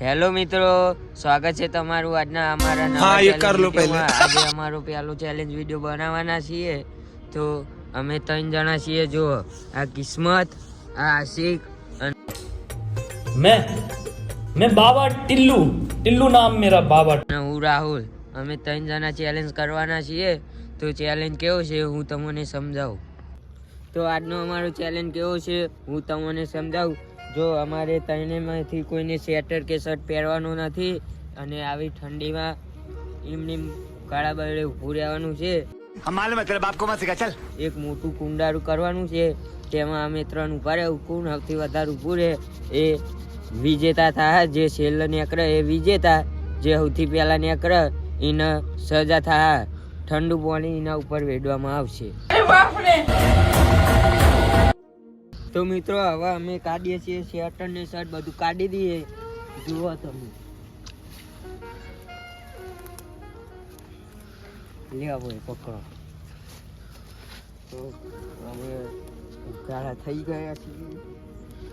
Hello મિત્રો સ્વાગત છે તમારું આજના અમારા હા એ કર લો પહેલા. આજે અમારો પહેલો ચેલેન્જ વિડિયો બનાવવાના છીએ. તો અમે ત્રણ જણા છીએ જો આ કિસ્મત આ આશિક અને મેં મેં બાબા ટિલ્લુ ટિલ્લુ નામ મેરા બાબા અને હું રાહુલ. અમે ત્રણ જણા ચેલેન્જ કરવાના છીએ. તો ચેલેન્જ કેવો છે હું તમને સમજાવું. તો આજનો અમારો ચેલેન્જ કેવો છે હું તમને સમજાવું. જો અમારે ત્રણેયમાંથી કોઈને સ્વેટર કે શર્ટ પહેરવાનું નથી અને આવી ઠંડીમાં એમની કાળા બળે ઊભું રહેવાનું છે. એક મોટું કુંડારું કરવાનું છે તેમાં અમે ત્રણ ઊભા રહે કોણ સૌથી વધારે ઉભું રહે એ વિજેતા થાય જે છેલ્લે નીકળે એ વિજેતા જે સૌથી પહેલાં નીકળે એને સજા થાય. ઠંડુ પાણી એના ઉપર વેડવામાં આવશે. તો મિત્રો હવે અમે કાઢીએ છીએ શર્ટ ને શર્ટ બધું કાઢી દઈએ. જુઓ તમે. લે ભાઈ પકડો. તો હવે ઉકાળા થઈ ગયા છીએ.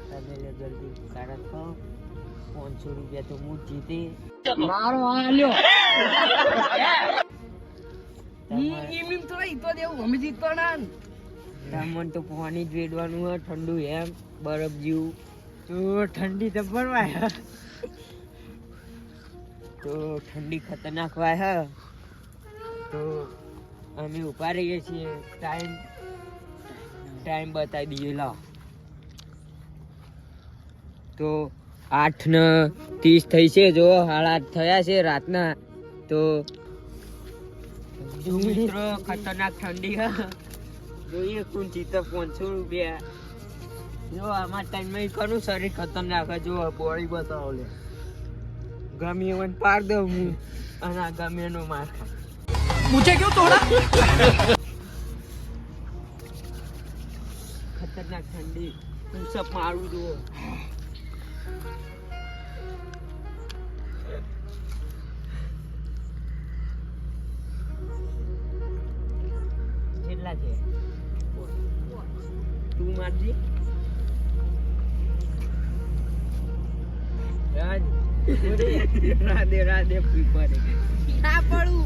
તમે લે જલ્દી ઉકાળા થાઓ પાંચસો રૂપિયા તો હું જીતી. મારો હાલ્યો તમને તો પાણી જ વેડવાનું હોય, ઠંડુ એમ, બરફ જેવું. તો ઠંડી તો ભરવાય તો ઠંડી ખતરનાક વાય, હા. તો અમે ઊભા રહીએ છીએ. ટાઈમ ટાઈમ બતાવી દઈએ લો તો આઠ ને ત્રીસ થઈ છે, જો આઠ થયા છે રાતના. તો મિત્રો, ખતરનાક ઠંડી, હે. જોઈએ કોણ જીતે પાંચસો રૂપિયા જો આમાં ટાઈમમાં કરું શરીર ખતરનાક જો બોડી બતાવો લે. ગમે એવન પાર દઉં હું. અને આ ગમે એનો માર ખાઉં. ખતરનાક ઠંડી. પુષઅપ મારું જુઓ. કેટલા છે. તું મારજી. રાજ રાધે રાધે પીપરે ના પડું.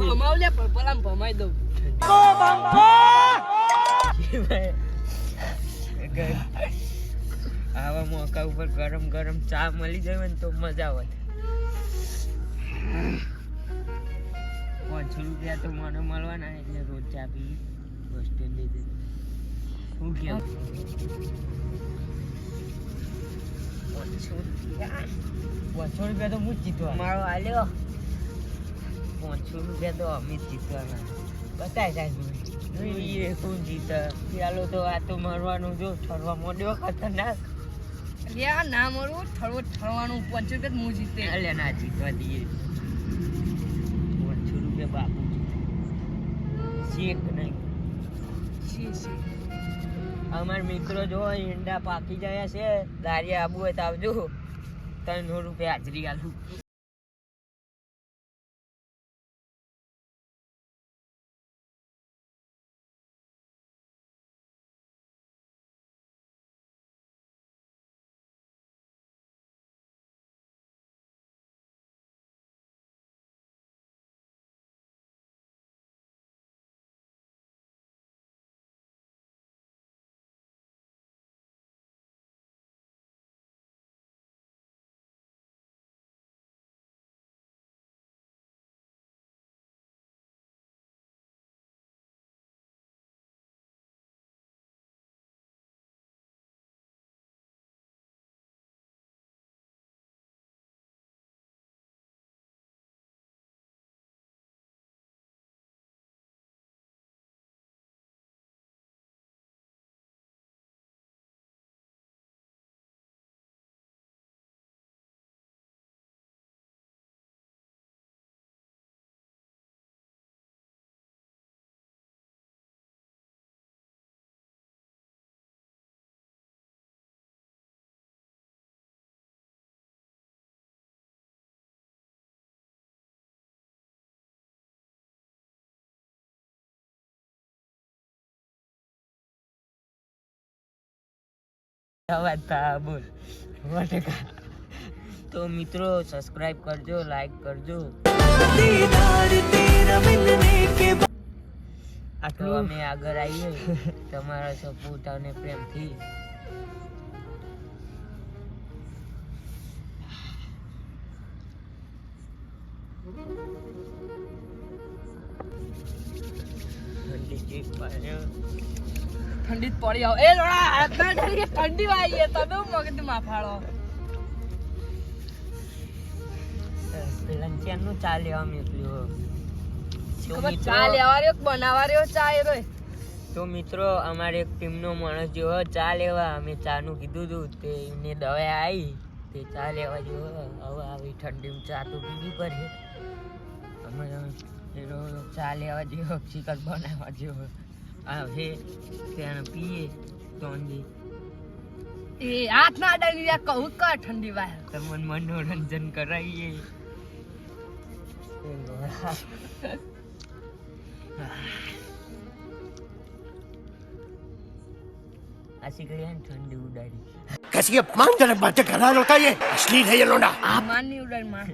ભમાવ લે પણ પલામ ભમાઈ દઉં. આવા મોકા ઉપર ગરમ ગરમ ચા મળી જાય ને તો મજા આવે. પાંચસો રૂપિયા તો મને મળવાના એટલે રોજ ચા પી બસ સ્ટેન્ડ લીધે. શું કેવું પાંચસો રૂપિયા. પાંચસો રૂપિયા તો હું જ જીતવા મારો આલ્યો. પાંચસો રૂપિયા તો અમે જ જીતવાના. બતાય સાહેબ જોઈએ. કોણ જીતે. ચાલો તો આ તો મરવાનું જો ઠરવા મોડ્યો ખતરનાક. ના મળવું ઠરવો ઠરવાનું. પંચો રૂપિયા હું જીતે. અલ્યા ના જીતવા દઈએ. પાંચસો બાપુ. શેક નહીં. અમાર મિત્રો જો ઈંડા પાકી ગયા છે દારિયા આબુ હોય તો આવજો. ત્રણસો રૂપિયા હાજરી આલું. અવાજ તા બોલ. વટકા તો મિત્રો સબસ્ક્રાઇબ કરજો લાઈક કરજો. આટલું? અમે આગળ આવીએ તમારા સપોર્ટ અને પ્રેમથી. ચીક પાડ્યો. ઠંડી પડી આવો. એ લોડા હાથ ઠરી ઠંડી વાઈ છે તમે હું મગજમાં ફાળો. પેલા નું ચા લેવા મોકલ્યો તો ચા લેવા રહ્યો બનાવા રહ્યો ચા એ રોય? તો મિત્રો અમારે એક ટીમનો માણસ જેવો ચા લેવા. અમે ચાનું કીધું હતું તે એમને દવા આવી તે ચા લેવા જેવો હવે આવી ઠંડીમાં ચા તો પીવી પડે. અમે ચા લેવા જેવો ચિકન બનાવવા જેવો. આવે ત્યાં પીએ તો અંદી એ હાથ ના અડાડી રહ્યા કહું કા ઠંડી વાય તમને મનોરંજન કરાવીએ આ શીખડી ને ઠંડી ઉડાડી कैसी अपमानजनक बातें कर रहा है लड़का ये अश्लील है ये लोडा આ માની ઉડાડી માં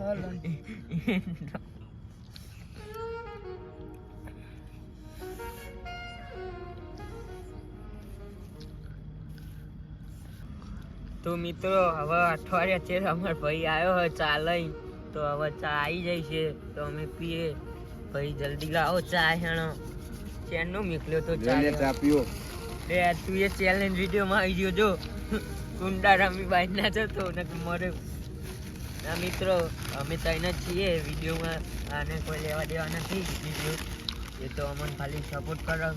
તો મિત્રો હવે અઠવાડિયા છે અમારો ભાઈ આવ્યો હોય ચા લઈ તો હવે ચા આવી જાય છે. તો અમે પીએ. ભાઈ જલ્દી લાવો ચા હેણો. ચેનનો મીકલ્યો તો ચા પીઓ. લે તું એ ચેલેન્જ વિડીયોમાં આવી ગયો જો. કુંડા રામી બાઈ ના જતો ને મરે. ના મિત્રો અમે જ છીએ વિડીયોમાં. આને કોઈ લેવા દેવા નથી. વીડિયો એ તો અમને ખાલી સપોર્ટ કરો.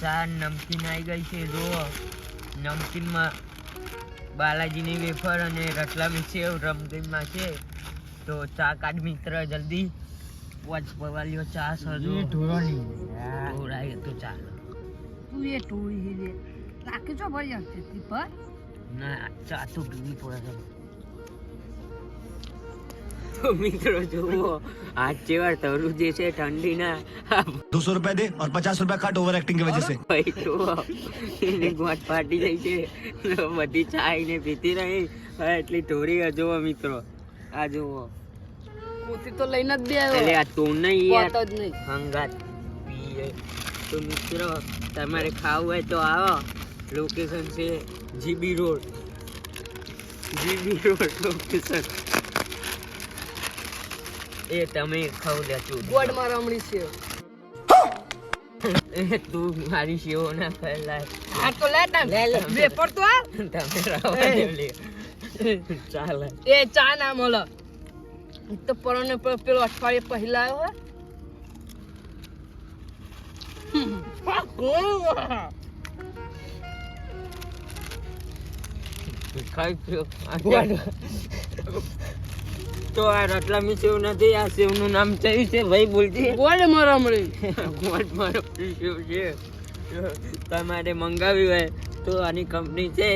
ચા નમકીન આવી ગઈ છે જુઓ. નમકીનમાં બાલાજીની વેફર અને રતલામી સેવ રમતીમાં છે. તો ચા કાઢ મિત્ર જલ્દી. વોચ પવાલ્યો ચા સજો. ઢોરાય તો ચા. તું એ ટોળી હે રાખી છો ભરી હશે તી પર ના ચા તો પીવી પડે. તો મિત્રો જુઓ. આજ જેવા તરું જે છે ઠંડીના. દોસો રૂપિયા દે ઓર પચાસ રૂપિયા કાટ ઓવર એક્ટિંગ કે વજહ સે ભાઈ જુઓ. એની ગોટ ફાટી જાય છે. બધી ચાય ને પીતી રહી. એટલી ટોરી જુઓ મિત્રો. આ જુઓ. પોતી તો લઈને જ બે આવ્યો. એટલે આ તું નહીં યાર. હંગાત પીએ. તો મિત્રો તમારે ખાવું હોય તો આવો. લોકેશન છે GB road. GB road location એ તમે ખાવ લેતું ગોડમાં રમણી છે એ તું મારી સેવો ના ફેલાય આ તો લે તા લે, લે. બે પડતો આ તમે રવા દો લે ચાલે. એ ચા ના મળે. તો પરોને પર પેલો અઠવાડિયે પહેલા આવ્યો હે? ખાઈ પીઓ. તો આ રતલામી સેવ નથી આ સેવનું નામ કયું છે? ભાઈ બોલજે. ગોડ મારા મળી. ગોડ મારો issue છે. તમારે મંગાવી હોય તો આની કંપની છે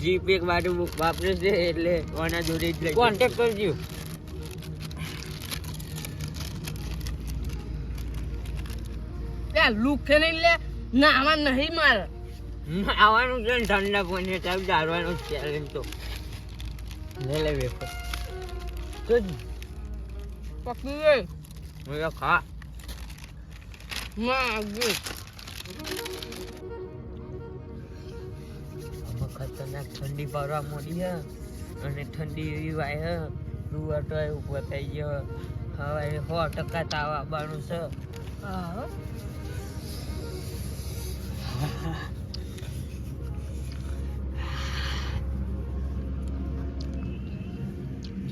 જીપે વાળું વાપરે છે એટલે આના જોડે જ કોન્ટેક્ટ કરજો. લુખે નહીં લે ના આમાં નહીં મારે. આવવાનું છે ઠંડા પાણી ચાલુ જાળવાનું ચેલેન્જ તો. લે લે વેફર. તો જ પકડી લે હું તો ખા માં આગળ આમાં ખતરનાક ઠંડી પડવા મોડી હે અને ઠંડી એવી વાય હે રૂવાટો એવું બતાઈ ગયો હવે સો ટકા તાવ આવવાનું છે હા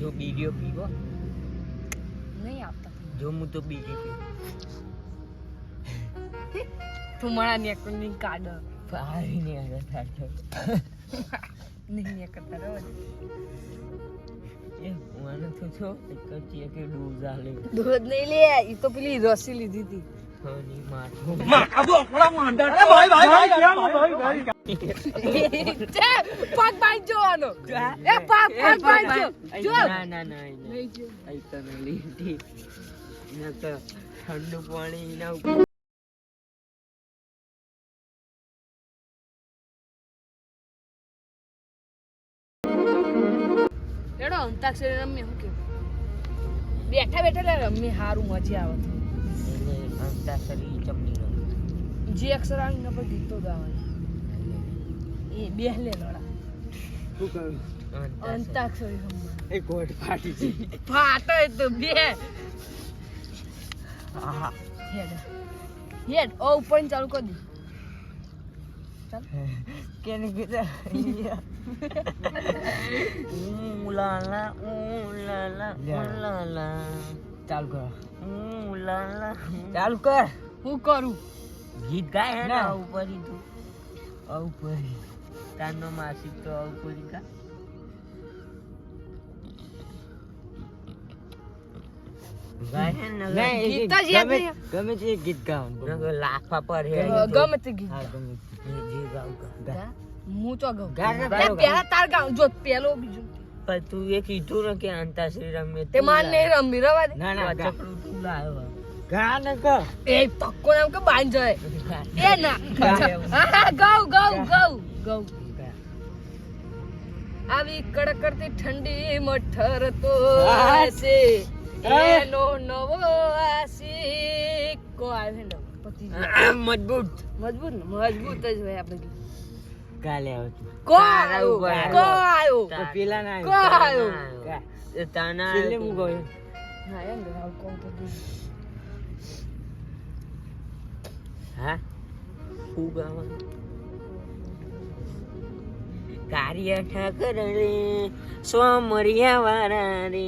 જો બીડીઓ પીવો. નહીં આવતા. જો હું તો બીડી પીવું. તું મારા કોઈ ની કાઢ પારી ને આગળ થાતો નહીં ને કરતા રહો એ મને તો છો એક જ છે કે ડોઝ આલે. દૂધ નહીં લે એ તો પેલી રસી લીધી હતી. ના ના ના ના. ના ઠંડુ પાણી એના ઉપર અંતાક્ષરી રમીએ શું કેવું બેઠા બેઠા રમીએ સારું મજા આવે. અંતાક્ષરી ચમની રમ જે અક્ષર આવે એના પર ગીતો ગાવાના એ બે લે લોડા અંતાક્ષરી અંતાક્ષરી રમવા એ કોટ ફાટી છે. ફાટો તો બે. આહા. હેડ. હેડ ઓ ઉપર ને ચાલુ કરી દી. કેને કીધા? ઉલાલા ઉલાલા ઉલાલા ચાલુ કર. ચાલુ કર. હું કરું? ગીત ગાય હે ને? ઉપરી તું. ઉપરી તાનો માસિક તો ઉપરી કા ગાય. હે ને ગીત જ યાદ નહીં. ગમે તે ગીત ગાવ લાફા પર હે. ગમે તે ગીત. હા ગમે તે જે ગાવ ગા ગાઉં. તાર ગાઉં. જો પેલો બીજો. પણ તું એ કીધું ને કે અંતાશ્રી રમે તે માન નહીં રમી રવા દે. ના ના ચકડું તું લાવ્યો ગાન ક એ તક્કો નામ કે બાંધ જાય. એ ના. ગૌ. ગૌ ગૌ ગૌ. આવી કડકડતી ઠંડી મઠર તો હશે. એનો નવો આશિક. કો આવે ને? મજબૂત. મજબૂત મજબૂત જ હોય આપણે કાલે આવ તું કો આવ્યો. કો આવ્યો. આવ્યો પેલા ના કો આવ્યો. તાના એટલે હું ગયો હા એમ કોણ તો હા હું? ગાવાનું કાર્ય ઠાકર રે સોમરિયા વાળા રે.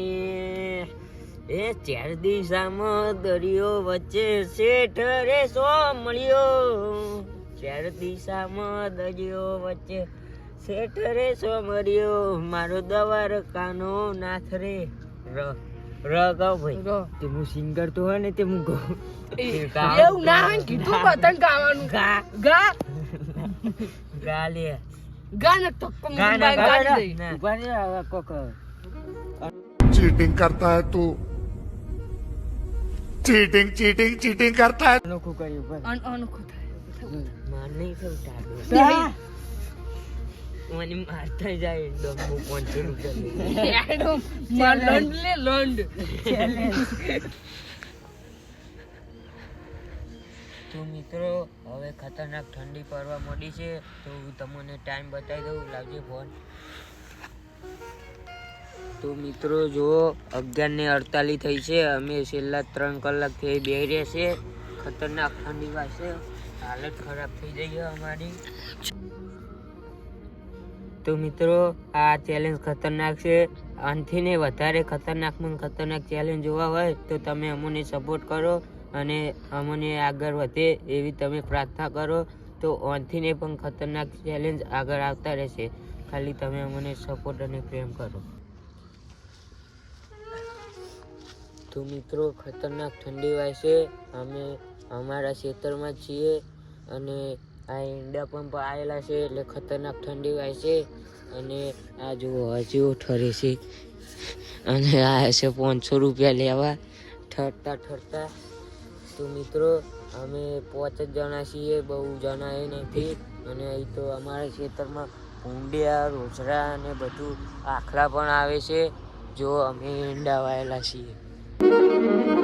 એ ચાર દિશામાં દરિયો વચ્ચે શેઠ રે સોમળિયો. ચાર દિશામાં દરિયો વચ્ચે શેઠ રે સોમરિયો મારો દવાર કાનો નાથ રે. ર તે હું સિંગર તો હોય ને તે હું ગો એવું ના હોય કીધું પતંગ ગાવાનું. ગા. ગા. ગા ગાને તક્કો મુંબઈ ગાડી દે ઉભારે કોક ચીટિંગ કરતા હે તું. ચીટિંગ ચીટિંગ ચીટિંગ કરતા હે. અનોખું કર્યું અનોખું થાય. માર નહીં થયું થાય. મને મારતા જાય એકદમ હું પાંચસો રૂપિયા લઈ લંડ લે લંડ. તો મિત્રો હવે ખતરનાક ઠંડી પડવા મળી છે તો હું તમને ટાઈમ બતાવી દઉં. લાવજે ફોન. તો મિત્રો જુઓ અગિયાર ને અડતાલીસ થઈ છે અમે છેલ્લા ત્રણ કલાકથી બે રહ્યા છે ખતરનાક ઠંડી વાશે હાલત ખરાબ થઈ ગઈ અમારી. તો મિત્રો, આ ચેલેન્જ ખતરનાક છે. આનાથી ને વધારે ખતરનાકમાં ખતરનાક ચેલેન્જ જોવા હોય, તો તમે અમને સપોર્ટ કરો અને અમને આગળ વધે એવી તમે પ્રાર્થના કરો. તો આનાથી ને પણ ખતરનાક ચેલેન્જ આગળ આવતા રહેશે. ખાલી તમે અમને સપોર્ટ અને પ્રેમ કરો. તો મિત્રો, ખતરનાક ઠંડી વાય છે. અમે અમારા ખેતરમાં છીએ. અને આ ઈંડા પણ આવેલા છે એટલે ખતરનાક ઠંડી વાય છે. અને આ જુઓ, હજુ ઠરે છે. અને આ છે પાંચસો રૂપિયા લેવા. ઠરતા ઠરતા. તો મિત્રો, અમે પાંચ જ જણા છીએ, બહુ જણા એ નથી. અને અહીં તો અમારા ખેતરમાં ભૂંડિયા, રોજરા અને બધું આખરા પણ આવે છે, જો અમે ઈંડા વાયેલા છીએ.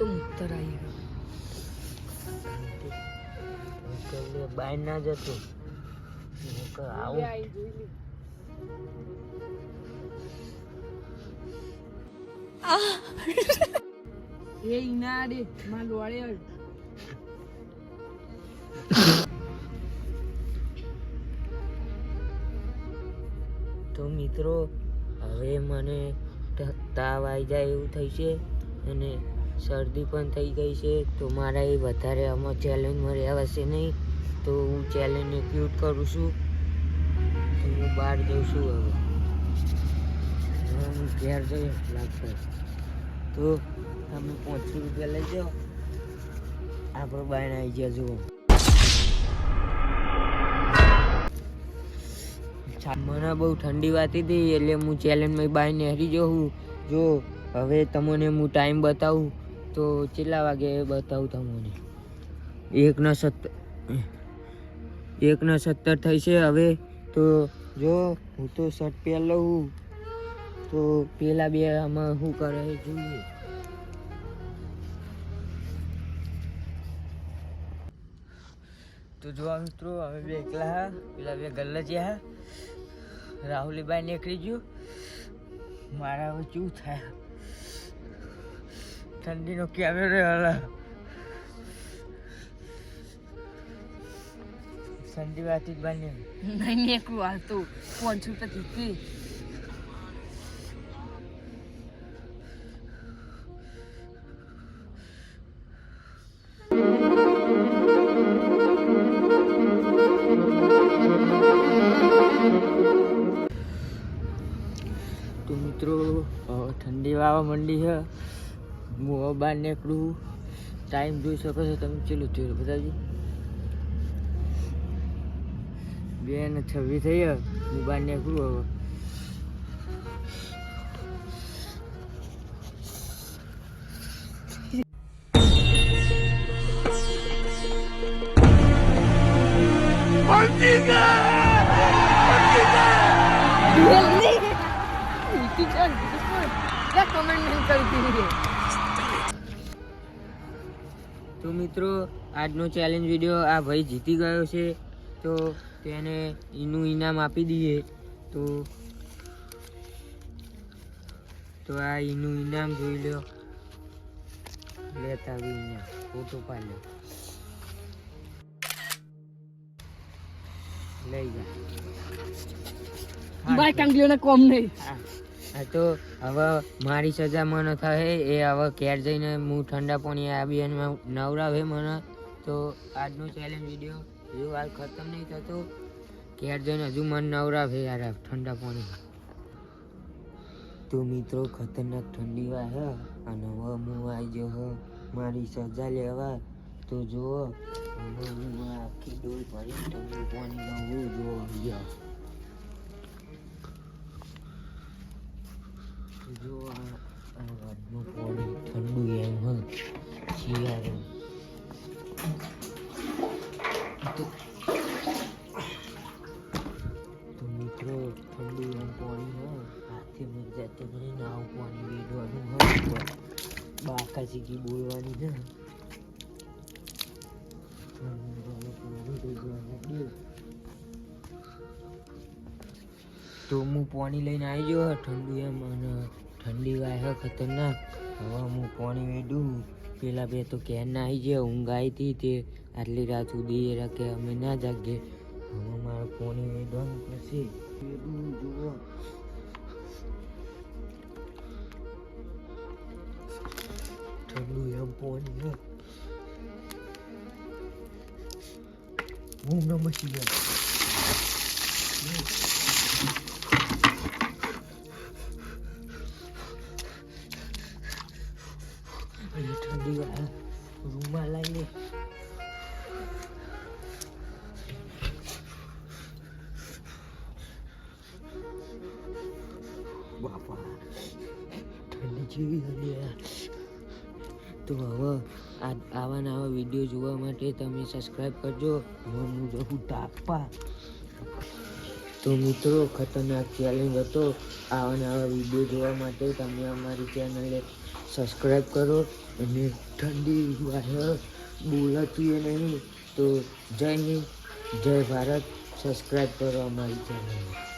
તો મુક્તર આવી બહાર ના જતું આવું. એ દે માં લોડે તો મિત્રો હવે મને તાવ આવી જાય એવું થઈ છે અને શરદી પણ થઈ ગઈ છે, તો મારા એ વધારે આમાં ચેલેન્જમાં રહેવાશે નહીં. તો હું ચેલેન્જ ક્યુટ કરું છું. તો હું બહાર જઉં છું હવે. હું ઘેર જઈ લાગશે તો તમે પાંચસો રૂપિયા લઈ જાઓ. આપણે બહાર આવી ગયા જુઓ. મને બહુ ઠંડી વાતી હતી, એટલે હું ચેલેન્જમાં બાય નેહરી જોઉં. જો, હવે તમને હું ટાઈમ બતાવું. તો કેટલા વાગે બતાવું તમને? એકના સત્તર એકના સત્તર થઈ છે હવે. તો જો, હું તો શર્ટ પહેર લઉં. તો પેલા બે આમાં શું કરે જોઈએ. તો જોવા મિત્રો અમે બે એકલા હા. પેલા બે ગલ્લજ્યા હા. રાહુલીભાઈ નીકળી ગયું. મારા હવે શું થાય. ઠંડીનો કેમેરો ઠંડી વાતી બની. નહીં નીકળું હાલ તો. પાંચસો રૂપિયા જીતી તો મિત્રો ઠંડી વાવા મંડી છે. હું હવે બહાર નીકળું. ટાઈમ જોઈ શકો છો તમે. ચેલું થયું બતાવજો. બે ને છવ્વીસ થઈ હું બહાર નીકળું હવે. કરી તો મિત્રો આજનો ચેલેન્જ વીડિયો આ ભાઈ જીતી ગયો છે. તો તેને એનું ઇનામ આપી દઈએ. તો તો આ એનું ઇનામ જોઈ લો. લેતા આવી ઇનામ ફોટો પાડ્યો. લઈ જા. બાય કાંગલીઓને કોમ નહીં. હા તો હવે મારી સજા મને થાય એ હવે ઘેર જઈને હું ઠંડા પાણી આવી અને નવરાવે મને. તો આજનો ચેલેન્જ વીડિયો હજુ હાલ ખતમ નહીં થતો. ઘેર જઈને હજુ મને નવરાવે યાર ઠંડા પાણી તો મિત્રો ખતરનાક ઠંડી વાર હે, અને હવે હું આવી ગયો મારી સજા લેવા. તો જુઓ હું આખી ડોલ ભરી ઠંડુ પાણી લઉં જુઓ જો આ વાતનું પાણી ઠંડુ એમ હોય શિયાળો તો મિત્રો ઠંડુ એમ પાણી હ હાથે મજા જાતે મને નાવ પાણી વેડવાનું હ બાકા શીખી બોલવાની ને પાણી લઈને આવી ગયો ઠંડુ એમ અને ઠંડી વાય હે ખતરનાક. હવે હું પાણી વેડું પેલા બે તો કેન ના આવી ગયા, ઊંઘ આવી હતી તે. આટલી રાત સુધી એ રાખે અમે ના જાગીએ. હવે મારે પાણી વેડવાનું પછી. જુઓ. ઠંડુ એમ પાણી હે. હું મચી ગયા યાર તો હવે આ આવા નવા વીડિયો જોવા માટે તમે સબસ્ક્રાઈબ કરજો. હવે હું જવું તાપા તો મિત્રો, ખતરનાક ચેલેન્જ હતો. આવા નવા વીડિયો જોવા માટે તમે અમારી ચેનલને સબસ્ક્રાઈબ કરો અને ઠંડી બહાર બોલાતી નહીં. તો જય હિન્દ, જય ભારત. સબસ્ક્રાઈબ કરો અમારી ચેનલને